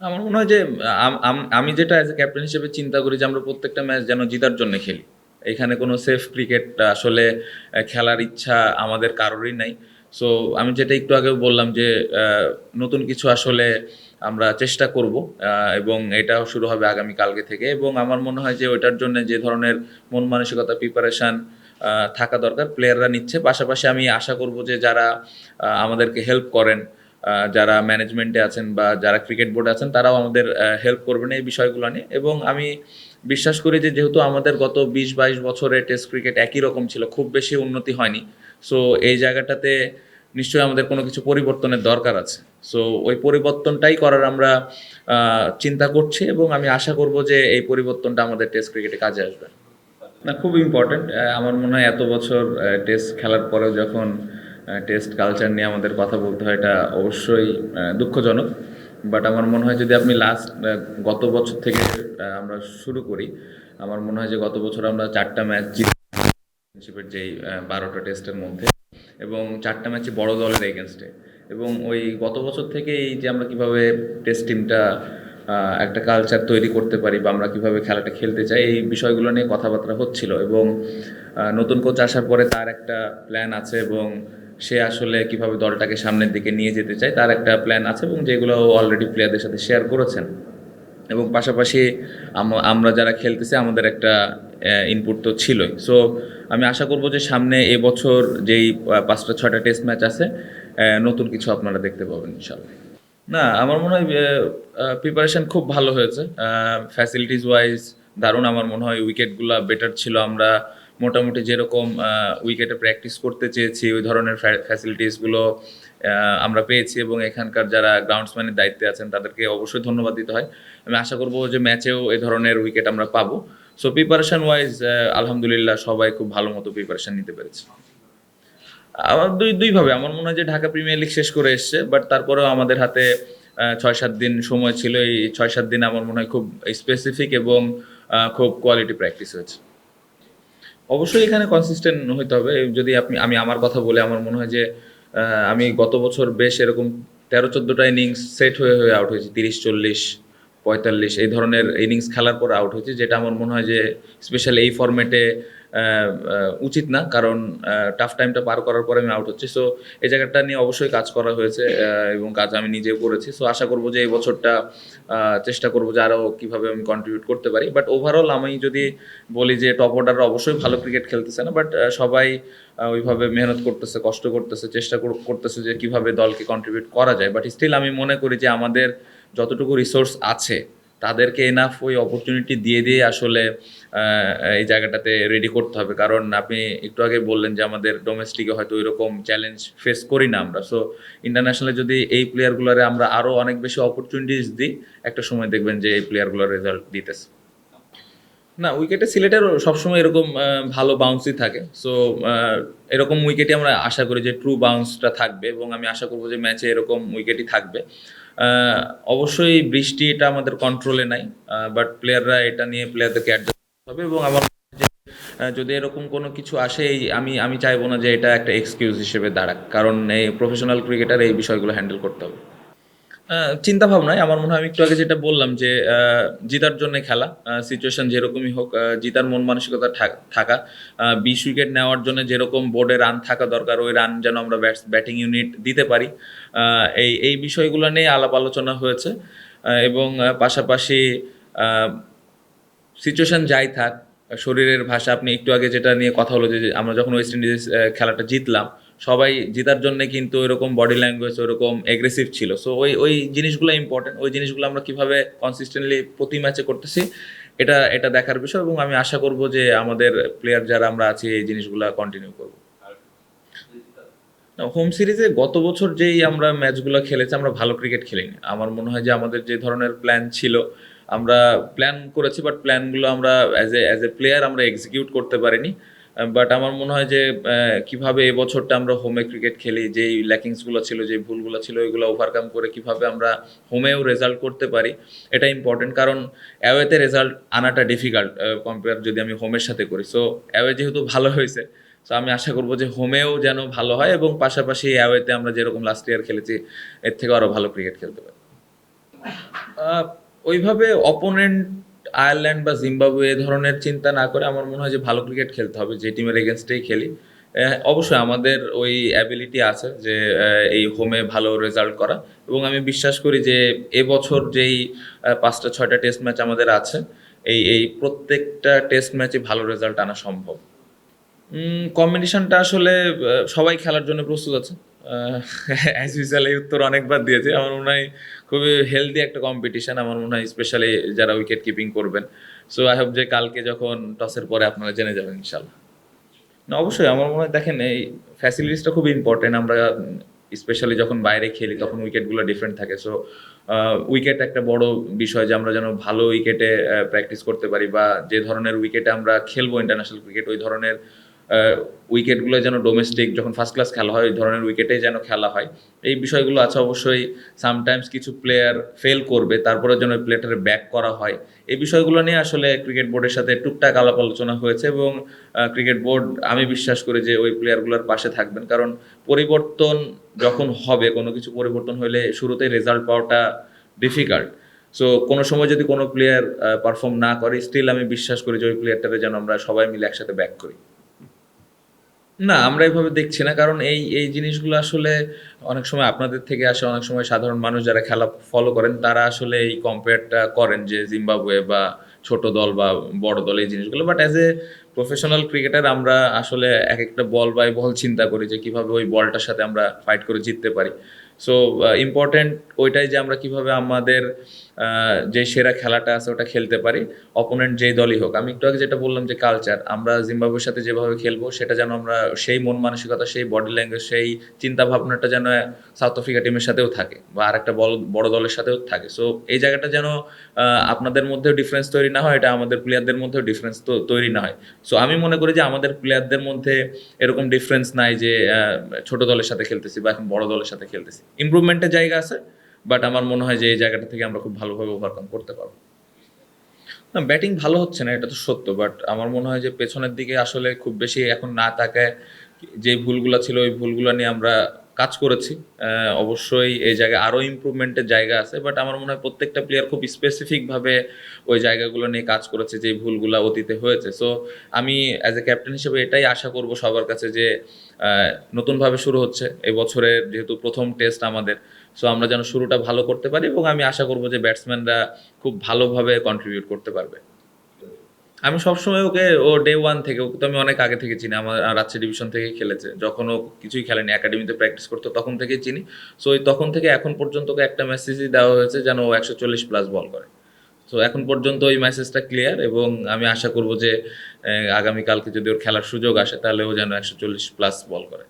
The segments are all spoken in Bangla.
আমার মনে হয় যে, আম- যেটা অ্যাজ এ ক্যাপ্টেন হিসেবে চিন্তা করি যে, আমরা প্রত্যেকটা ম্যাচ যেন জিতার জন্য খেলি। এখানে কোনো সেফ ক্রিকেট আসলে খেলার ইচ্ছা আমাদের কারোরই নাই। সো আমি যেটা একটু আগে বললাম যে নতুন কিছু আসলে আমরা চেষ্টা করব এবং এটাও শুরু হবে আগামী কালকে থেকে। এবং আমার মনে হয় যে, ওইটার জন্য যে ধরনের মন মানসিকতা প্রিপারেশন থাকা দরকার প্লেয়াররা নিচ্ছে। পাশাপাশি আমি আশা করব যে, যারা আমাদেরকে হেল্প করেন যারা ম্যানেজমেন্টে আছেন বা যারা ক্রিকেট বোর্ডে আছেন, তারাও আমাদের হেল্প করবেন এই বিষয়গুলো নিয়ে। এবং আমি বিশ্বাস করি যে যেহেতু আমাদের গত বিশ বাইশ বছরে টেস্ট ক্রিকেট একই রকম ছিল, খুব বেশি উন্নতি হয়নি। সো এই জায়গাটাতে নিশ্চয়ই আমাদের কোনো কিছু পরিবর্তনের দরকার আছে। সো ওই পরিবর্তনটাই করার আমরা চিন্তা করছি এবং আমি আশা করব যে এই পরিবর্তনটা আমাদের টেস্ট ক্রিকেটে কাজে আসবে। না, খুব ইম্পর্ট্যান্ট আমার মনে হয় এত বছর টেস্ট খেলার পরেও যখন টেস্ট কালচার নিয়ে আমাদের কথা বলতে হয়, এটা অবশ্যই দুঃখজনক। বাট আমার মনে হয় যদি আপনি লাস্ট গত বছর থেকে আমরা শুরু করি, আমার মনে হয় যে গত বছর আমরা চারটা ম্যাচ জিতে চ্যাম্পিয়নশিপের যেই বারোটা টেস্টের মধ্যে, এবং চারটা ম্যাচে বড় দলের এগেনস্টে এবং ওই গত বছর থেকে এই যে আমরা কীভাবে টেস্ট টিমটা একটা কালচার তৈরি করতে পারি, বা আমরা কীভাবে খেলাটা খেলতে চাই, এই বিষয়গুলো নিয়ে কথাবার্তা হচ্ছিল। এবং নতুন কোচ আসার পরে তার একটা প্ল্যান আছে এবং সে আসলে কীভাবে দলটাকে সামনের দিকে নিয়ে যেতে চায় তার একটা প্ল্যান আছে এবং যেগুলো অলরেডি প্লেয়ারদের সাথে শেয়ার করেছেন। এবং পাশাপাশি আমরা যারা খেলতেছি আমাদের একটা ইনপুট তো ছিলই। সো আমি আশা করব যে সামনে এবছর যেই পাঁচটা, ছয়টা টেস্ট ম্যাচ আছে নতুন কিছু আপনারা দেখতে পাবেন ইনশাল্লাহ না, আমার মনে হয় প্রিপারেশন খুব ভালো হয়েছে। ফ্যাসিলিটিস ওয়াইজ দারুণ, আমার মনে হয় উইকেটগুলো বেটার ছিল। আমরা মোটামুটি যেরকম উইকেটে প্র্যাকটিস করতে চেয়েছি, ওই ধরনের ফ্যাসিলিটিসগুলো আমরা পেয়েছি এবং এখানকার যারা গ্রাউন্ডসম্যানের দায়িত্বে আছেন, তাদেরকে অবশ্যই ধন্যবাদ দিতে হয়। আমি আশা করব যে ম্যাচেও এই ধরনের উইকেট আমরা পাবো। সো প্রিপারেশন ওয়াইজ আলহামদুলিল্লাহ সবাই খুব ভালো মতো প্রিপারেশন নিতে পেরেছে। আমার দুই দুইভাবে আমার মনে হয় যে ঢাকা প্রিমিয়ার লিগ শেষ করে এসছে বাট তারপরেও আমাদের হাতে ছয়, সাত দিন সময় ছিল। এই ছয়, সাত দিন আমার মনে হয় খুব স্পেসিফিক এবং খুব কোয়ালিটি প্র্যাকটিস হয়েছে। অবশ্যই এখানে কনসিস্টেন্ট হইতে হবে। যদি আপনি, আমি আমার কথা বলে আমার মনে হয় যে আমি গত বছর বেশ এরকম তেরো, চোদ্দোটা ইনিংস সেট হয়ে হয়ে আউট হয়েছি। তিরিশ, চল্লিশ, পঁয়তাল্লিশ, এই ধরনের ইনিংস খেলার পর আউট হয়েছে, যেটা আমার মনে হয় যে স্পেশালি এই ফরম্যাটে উচিত না, কারণ টাফ টাইমটা পার করার পরে আমি আউট হচ্ছি। সো এই জায়গাটা নিয়ে অবশ্যই কাজ করা হয়েছে এবং কাজ আমি নিজেও করেছি। সো আশা করব যে এই বছরটা চেষ্টা করব যে আরও কীভাবে আমি কন্ট্রিবিউট করতে পারি। বাট ওভারঅল আমি যদি বলি যে টপ অর্ডার অবশ্যই ভালো ক্রিকেট খেলতেছে না বাট সবাই ওইভাবে মেহনত করতেছে, কষ্ট করতেছে, চেষ্টা করতেছে যে কীভাবে দলকে কন্ট্রিবিউট করা যায়। বাট স্টিল আমি মনে করি যে আমাদের যতটুকু রিসোর্স আছে তাদেরকে এনাফ ওই অপরচুনিটি দিয়ে দিয়ে আসলে এই জায়গাটাতে রেডি করতে হবে। কারণ আপনি একটু আগে বললেন যে আমাদের ডোমেস্টিকে হয়তো ওই রকম চ্যালেঞ্জ ফেস করি না আমরা। সো ইন্টারন্যাশনালে যদি এই প্লেয়ারগুলোরে আমরা আরও অনেক বেশি অপরচুনিটিস দিই, একটা সময় দেখবেন যে এই প্লেয়ারগুলোর রেজাল্ট দিতেছে। না উইকেটে সিলেটের সবসময় এরকম ভালো বাউন্সই থাকে। সো এরকম উইকেটে আমরা আশা করি যে ট্রু বাউন্সটা থাকবে এবং আমি আশা করব যে ম্যাচে এরকম উইকেটই থাকবে। অবশ্যই বৃষ্টি এটা আমাদের কন্ট্রোলে নাই বাট প্লেয়াররা এটা নিয়ে প্লেয়ারদেরকে অ্যাডজাস্ট হবে এবং আমার যদি এরকম কোনো কিছু আসে আমি আমি চাইব না যে এটা একটা এক্সকিউজ হিসেবে দাঁড়াক। কারণ এই প্রফেশনাল ক্রিকেটার এই বিষয়গুলো হ্যান্ডেল করতে হবে। চিন্তা ভাবনায় আমার মনে হয় আমি একটু আগে যেটা বললাম যে জিতার জন্য খেলা সিচুয়েশন যেরকমই হোক জিতার মন মানসিকতা থাক- বিশ উইকেট নেওয়ার জন্য যেরকম বোর্ডে রান থাকা দরকার, ওই রান যেন আমরা ব্যাটস ব্যাটিং ইউনিট দিতে পারি। এই এই বিষয়গুলো নিয়ে আলাপ আলোচনা হয়েছে এবং পাশাপাশি সিচুয়েশন যাই থাক, শরীরের ভাষা, আপনি একটু আগে যেটা নিয়ে কথা হলো যে, আমরা যখন ওয়েস্ট ইন্ডিজ খেলাটা জিতলাম সবাই জেতার জন্য কিন্তু এরকম বডি ল্যাঙ্গুয়েজ ওরকম এগ্রেসিভ ছিল। সো ওই ওই জিনিসগুলো ইম্পর্টেন্ট ওই জিনিসগুলো আমরা কীভাবে কনসিস্টেন্টলি প্রতি ম্যাচে করতেছি, এটা এটা দেখার বিষয় এবং আমি আশা করব যে আমাদের প্লেয়ার যারা আমরা আছি, এই জিনিসগুলো কন্টিনিউ করব। হোম সিরিজে গত বছর যেই আমরা ম্যাচগুলো খেলেছি, আমরা ভালো ক্রিকেট খেলিনি। আমার মনে হয় যে আমাদের যে ধরনের প্ল্যান ছিল, আমরা প্ল্যান করেছি বাট প্ল্যানগুলো আমরা as a as a player আমরা এক্সিকিউট করতে পারিনি। বাট আমার মনে হয় যে কীভাবে এবছরটা আমরা হোমে ক্রিকেট খেলি, যেই ল্যাকিংসগুলো ছিল যে ভুলগুলো ছিল ওইগুলো ওভারকাম করে কীভাবে আমরা হোমেও রেজাল্ট করতে পারি, এটা ইম্পর্টেন্ট কারণ অ্যাওয়েতে রেজাল্ট আনাটা ডিফিকাল্ট কম্পেয়ার যদি আমি হোমের সাথে করি। সো অ্যাওয়ে যেহেতু ভালো হয়েছে সো আমি আশা করব যে হোমেও যেন ভালো হয় এবং পাশাপাশি অ্যাওয়েতে আমরা যেরকম লাস্ট ইয়ার খেলেছি, এর থেকে আরও ভালো ক্রিকেট খেলতে পারি। ওইভাবে অপোনেন্ট আয়ারল্যান্ড বা জিম্বাবুয়ে এ ধরনের চিন্তা না করে আমার মনে হয় যে ভালো ক্রিকেট খেলতে হবে, যে টিমের এগেনস্টেই খেলি। অবশ্যই আমাদের ওই অ্যাবিলিটি আছে যে এই হোমে ভালো রেজাল্ট করা। এবং আমি বিশ্বাস করি যে এবছর যেই পাঁচটা, ছয়টা টেস্ট ম্যাচ আমাদের আছে, এই এই প্রত্যেকটা টেস্ট ম্যাচে ভালো রেজাল্ট আনা সম্ভব। কম্বিনেশনটা আসলে সবাই খেলার জন্য প্রস্তুত আছে। অ্যাজ ইউজুয়াল এই উত্তর অনেকবার দিয়েছে। আমার মনে হয় খুবই হেলদি একটা কম্পিটিশন আমার মনে হয় স্পেশালি যারা উইকেট কিপিং করবেন। সো আই হোপ যে কালকে যখন টসের পরে আপনারা জেনে যাবেন ইনশাল্লাহ। না, অবশ্যই আমার মনে হয়, দেখেন এই ফ্যাসিলিটিসটা খুব ইম্পর্টেন্ট আমরা স্পেশালি যখন বাইরে খেলি, তখন উইকেটগুলো ডিফারেন্ট থাকে। সো উইকেট একটা বড় বিষয় যে আমরা যেন ভালো উইকেটে প্র্যাকটিস করতে পারি বা যে ধরনের উইকেটে আমরা খেলব ইন্টারন্যাশনাল ক্রিকেট ওই ধরনের উইকেটগুলো যেন ডোমেস্টিক যখন ফার্স্ট ক্লাস খেলা হয়, ওই ধরনের উইকেটে যেন খেলা হয়। এই বিষয়গুলো আছে অবশ্যই সামটাইমস কিছু প্লেয়ার ফেল করবে, তারপরে যেন ওই প্লেয়ারটারে ব্যাক করা হয়। এই বিষয়গুলো নিয়ে আসলে ক্রিকেট বোর্ডের সাথে টুকটাক আলাপ আলোচনা হয়েছে এবং ক্রিকেট বোর্ড আমি বিশ্বাস করি যে ওই প্লেয়ারগুলোর পাশে থাকবেন। কারণ পরিবর্তন যখন হবে, কোনো কিছু পরিবর্তন হলে শুরুতেই রেজাল্ট পাওয়াটা ডিফিকাল্ট সো কোনো সময় যদি কোনো প্লেয়ার পারফর্ম না করে স্টিল আমি বিশ্বাস করি যে ওই প্লেয়ারটাকে যেন আমরা সবাই মিলে একসাথে ব্যাক করি। না, আমরা এইভাবে দেখছি না। কারণ এই এই জিনিসগুলো আসলে অনেক সময় আপনাদের থেকে আসে, অনেক সময় সাধারণ মানুষ যারা খেলা ফলো করেন, তারা আসলে এই কম্পেয়ারটা করেন যে জিম্বাবুয়ে বা ছোট দল বা বড় দল, এই জিনিসগুলো। But as a professional cricketer আমরা আসলে এক একটা বল বাই বল চিন্তা করি যে কীভাবে ওই বলটার সাথে আমরা ফাইট করে জিততে পারি। সো ইম্পর্টেন্ট ওইটাই যে আমরা কীভাবে আমাদের যে সেরা খেলাটা আছে ওটা খেলতে পারি অপোনেন্ট যেই দলই হোক। আমি একটু আগে যেটা বললাম যে কালচার আমরা জিম্বাবুয়ের সাথে যেভাবে খেলব, সেটা যেন আমরা সেই মন মানসিকতা, সেই বডি ল্যাঙ্গুয়েজ সেই চিন্তা ভাবনাটা যেন সাউথ আফ্রিকা টিমের সাথেও থাকে বা আরেকটা বড় বড় দলের সাথেও থাকে। সো এই জায়গাটা যেন আপনাদের মধ্যেও ডিফারেন্স তৈরি না হয়, এটা আমাদের প্লেয়ারদের মধ্যেও ডিফারেন্স তো তৈরি না হয়। সো আমি মনে করি যে আমাদের প্লেয়ারদের মধ্যে এরকম ডিফারেন্স নাই যে ছোট দলের সাথে খেলতেছি বা এখন বড় দলের সাথে খেলতেছি। ইমপ্রুভমেন্টের জায়গা আছে বাট আমার মনে হয় যে এই জায়গাটা থেকে আমরা খুব ভালোভাবে ওভারকাম করতে পারব। না ব্যাটিং ভালো হচ্ছে না, এটা তো সত্য বাট আমার মনে হয় যে পেছনের দিকে আসলে খুব বেশি এখন না তাকায়, যে ভুলগুলো ছিল, ওই ভুলগুলো নিয়ে আমরা কাজ করেছি। অবশ্যই এই জায়গায় আরও ইমপ্রুভমেন্টের জায়গা আছে বাট আমার মনে হয় প্রত্যেকটা প্লেয়ার খুব স্পেসিফিকভাবে ওই জায়গাগুলো নিয়ে কাজ করেছে যে ভুলগুলো অতীতে হয়েছে। সো আমি অ্যাজ এ ক্যাপ্টেন হিসেবে এটাই আশা করব সবার কাছে যে নতুনভাবে শুরু হচ্ছে। এবছরের যেহেতু প্রথম টেস্ট আমাদের সো আমরা যেন শুরুটা ভালো করতে পারি এবং আমি আশা করব যে ব্যাটসম্যানরা খুব ভালোভাবে কন্ট্রিবিউট করতে পারবে। আমি সবসময় ওকে, ও ডে ওয়ান থেকে, ওকে তো আমি অনেক আগে থেকে চিনি। আমার রাজশাহী ডিভিশন থেকে খেলেছে। যখন ও কিছুই খেলেনি একাডেমিতে প্র্যাকটিস করতো, তখন থেকেই চিনি। সো ওই তখন থেকে এখন পর্যন্ত ওকে একটা মেসেজই দেওয়া হয়েছে যেন ও একশো চল্লিশ প্লাস বল করে। সো এখন পর্যন্ত ওই মেসেজটা ক্লিয়ার এবং আমি আশা করব যে আগামীকালকে যদি ওর খেলার সুযোগ আসে, তাহলে ও যেন একশো চল্লিশ প্লাস বল করে।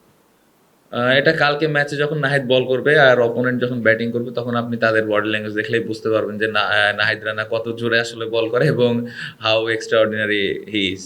এটা কালকে ম্যাচে যখন নাহিদ বল করবে আর অপোনেন্ট যখন ব্যাটিং করবে, তখন আপনি তাদের বডি ল্যাঙ্গুয়েজ দেখলেই বুঝতে পারবেন যে নাহিদ রানা কত জোরে আসলে বল করে এবং how extraordinary he is